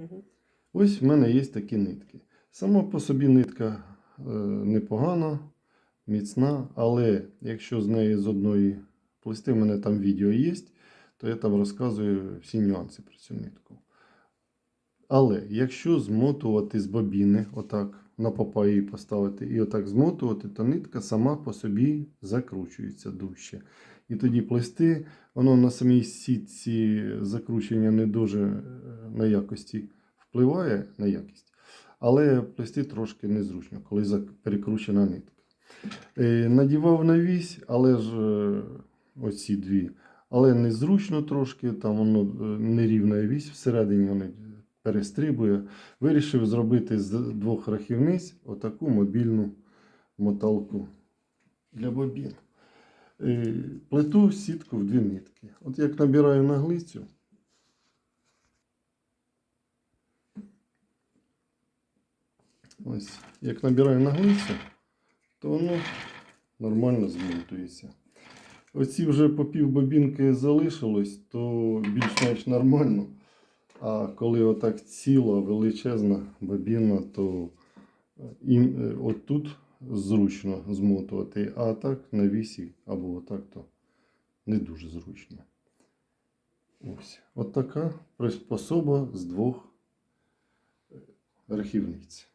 Угу. Ось в мене є такі нитки. Сама по собі нитка е, непогана, міцна, але якщо з неї з одної плести, в мене там відео є, то я там розказую всі нюанси про цю нитку. Але якщо змотувати з бобіни, отак на попа її поставити і отак змотувати, то нитка сама по собі закручується дужче. І тоді плести, воно на самій сітці закручення не дуже на якості впливає на якість, але плести трошки незручно, коли перекручена нитка. Е, Надівав на вісь, але ж е, оці дві. Але незручно трошки, там воно е, нерівна вісь всередині воно перестрибує. Вирішив зробити з двох рахівниць отаку мобільну моталку для бобін. Плету сітку в дві нитки. От як набираю наглицю, ось як набираю наглицю, то воно нормально змонтується. Оці вже по пів бобінки залишилось, то більш-менш нормально. А коли отак ціла величезна бобіна, то їм е, отут зручно змотувати, а так на вісі або отак, то не дуже зручно. Ось. От така приспособа з двох е, рахівниць.